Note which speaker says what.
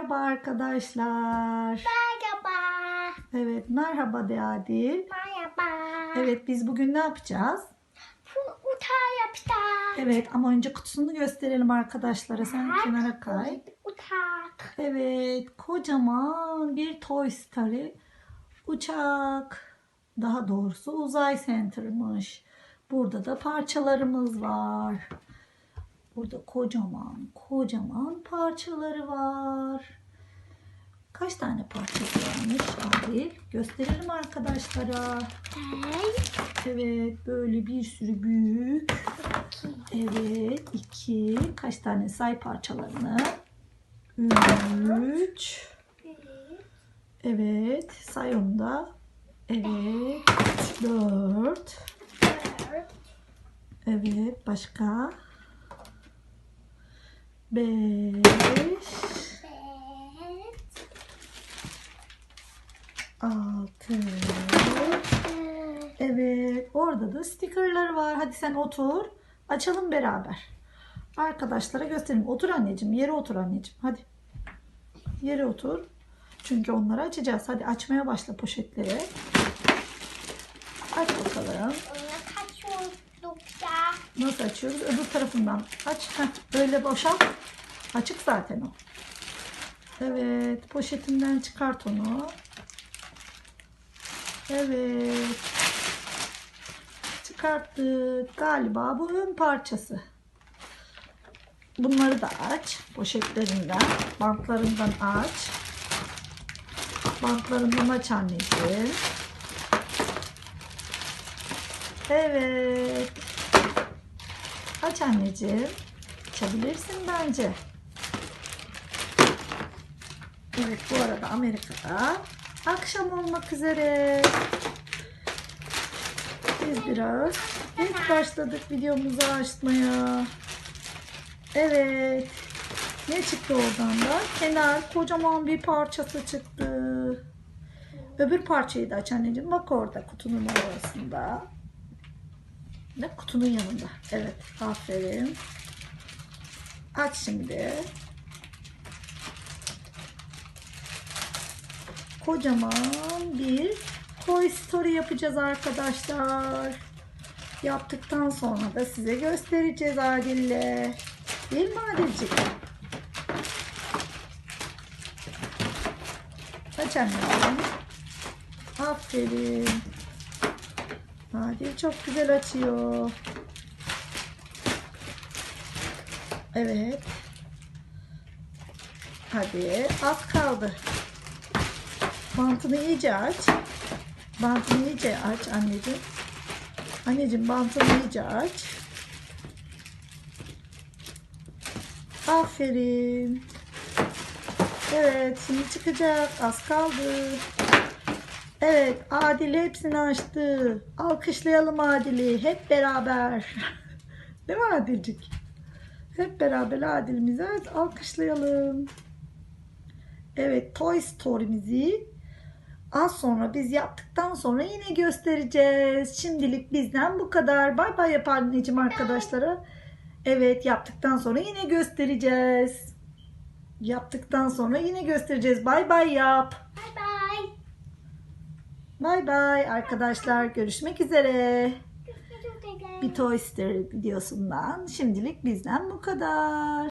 Speaker 1: Merhaba arkadaşlar.
Speaker 2: Merhaba.
Speaker 1: Evet merhaba de Adil.
Speaker 2: Merhaba.
Speaker 1: Evet biz bugün ne yapacağız?
Speaker 2: Uta yapacağız.
Speaker 1: Evet ama önce kutusunu gösterelim arkadaşlara. Sen kenara kay.
Speaker 2: Utak.
Speaker 1: Evet kocaman bir Toy Story uçak. Daha doğrusu uzay center'mış. Burada da parçalarımız var. Burada kocaman kocaman parçaları var. Kaç tane parçası varmış Adil? Gösterelim arkadaşlara.
Speaker 2: Evet.
Speaker 1: Evet böyle bir sürü büyük. Evet iki. Kaç tane say parçalarını? Üç. Evet say onu da. Evet. Dört. Evet başka. Beş.
Speaker 2: Evet.
Speaker 1: Altı.
Speaker 2: Evet.
Speaker 1: Evet, orada da stickerları var. Hadi sen otur. Açalım beraber. Arkadaşlara göstereyim. Otur anneciğim. Yere otur anneciğim. Hadi. Yere otur. Çünkü onları açacağız. Hadi açmaya başla poşetleri. Aç bakalım. Nasıl açıyoruz? Öbür tarafından aç. Heh, böyle boşalt. Açık zaten o. Evet. Poşetinden çıkart onu. Evet. Çıkarttık. Galiba bu ön parçası. Bunları da aç. Poşetlerinden, bantlarından aç. Bantlarından aç anneciğim. Evet. Aç anneciğim. Açabilirsin bence. Evet bu arada Amerika'da akşam olmak üzere. Biz biraz ilk başladık videomuzu açmaya. Evet. Ne çıktı oradan da? Kenar kocaman bir parçası çıktı. Öbür parçayı da aç anneciğim. Bak orada kutunun arasında. Ne kutunun yanında. Evet. Aferin. Aç şimdi. Kocaman bir Toy Story yapacağız arkadaşlar. Yaptıktan sonra da size göstereceğiz Adil'le. Değil mi Adil'ciğim? Aç anneciğim. Aferin. Çok güzel açıyor. Evet. Hadi az kaldı. Bantını iyice aç. Bantını iyice aç anneciğim. Anneciğim bantını iyice aç. Aferin. Evet şimdi çıkacak. Az kaldı. Evet Adil hepsini açtı. Alkışlayalım Adil'i hep beraber. Değil mi Adilcik? Hep beraber Adil'imizi alkışlayalım. Evet Toy Story'mizi az sonra biz yaptıktan sonra yine göstereceğiz. Şimdilik bizden bu kadar. Bay bay yap anneciğim arkadaşlara. Evet yaptıktan sonra yine göstereceğiz. Yaptıktan sonra yine göstereceğiz. Bay bay yap.
Speaker 2: Bye.
Speaker 1: Bay bay arkadaşlar.
Speaker 2: Görüşmek üzere.
Speaker 1: Bir Toy Story videosundan şimdilik bizden bu kadar.